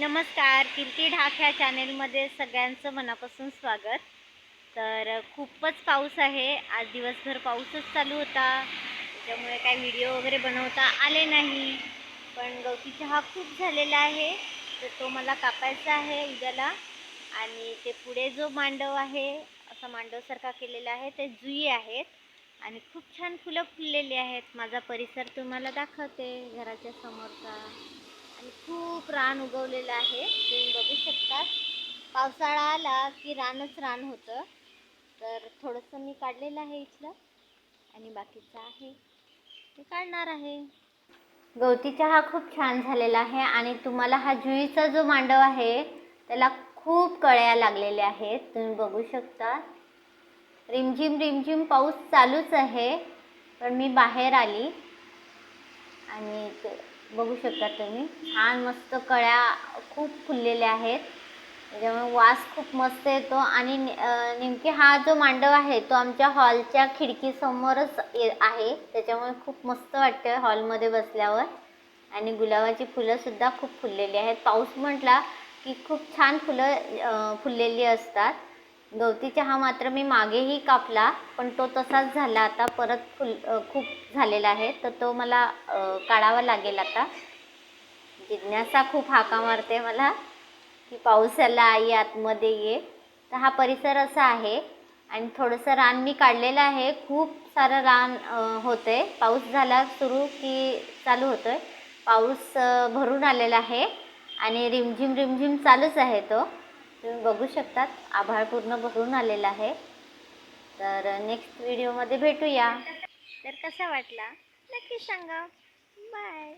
नमस्कार कीर्ती ढाक ह्या चॅनेलमध्ये सगळ्यांचं मनापासून स्वागत. तर खूपच पाऊस आहे. आज दिवसभर पाऊसच चालू होता. त्याच्यामुळे काय व्हिडिओ वगैरे बनवता आले नाही. पण गवती चहा खूप झालेला आहे. तर तो मला कापायचा आहे उद्याला. आणि ते पुढे जो मांडव आहे असा मांडवसारखा केलेला आहे ते जुई आहेत. आणि खूप छान फुलं फुललेली आहेत. माझा परिसर तुम्हाला दाखवते घराच्या समोरचा. आणि खूप रान उगवलेलं आहे. तुम्ही बघू शकता. पावसाळा आला की रानच रान होतं. तर थोडंसं मी काढलेलं आहे इथलं. आणि बाकीचं आहे. ते काढणार आहे. गवती चहा खूप छान झालेला आहे आणि तुम्हाला हा जुईचा जो मांडव आहे त्याला खूप कळ्या लागलेल्या आहेत. तुम्ही बघू शकता. रिमझिम रिमझिम पाऊस चालूच आहे. पण मी बाहेर आली. आणि ते बघू शकता तुम्ही. छान मस्त कळ्या खूप फुललेल्या आहेत. त्याच्यामुळे वास खूप मस्त येतो आणि ने- नेमके हा जो मांडव आहे तो आमच्या हॉलच्या खिडकीसमोरच आहे. त्याच्यामुळे खूप मस्त वाटतं हॉलमध्ये बसल्यावर. आणि गुलाबाची फुलंसुद्धा खूप फुललेली आहेत. पाऊस म्हटला की खूप छान फुलं फुललेली असतात. गवती चहा मात्र मी मागेही कापला पण तो तसाच झाला. आता परत फुल खूप झालेला आहे. तर तो मला काढावा लागेल आता. जिज्ञासा खूप हाका मारते मला की पाऊस आला आई आतमध्ये ये. तर हा परिसर असा आहे. आणि थोडंसं रान मी काढलेलं आहे. खूप सारं रान होतं आहे पाऊस झाला सुरू की चालू होतो आहे पाऊस भरून आलेला आहे. आणि रिमझिम रिमझिम चालूच आहे तो. तुम्ही बघू शकतात. आभाळ पूर्ण भरून आलेला आहे. तर नेक्स्ट व्हिडिओमध्ये भेटूया. तर कसा वाटला? नक्की सांगा. बाय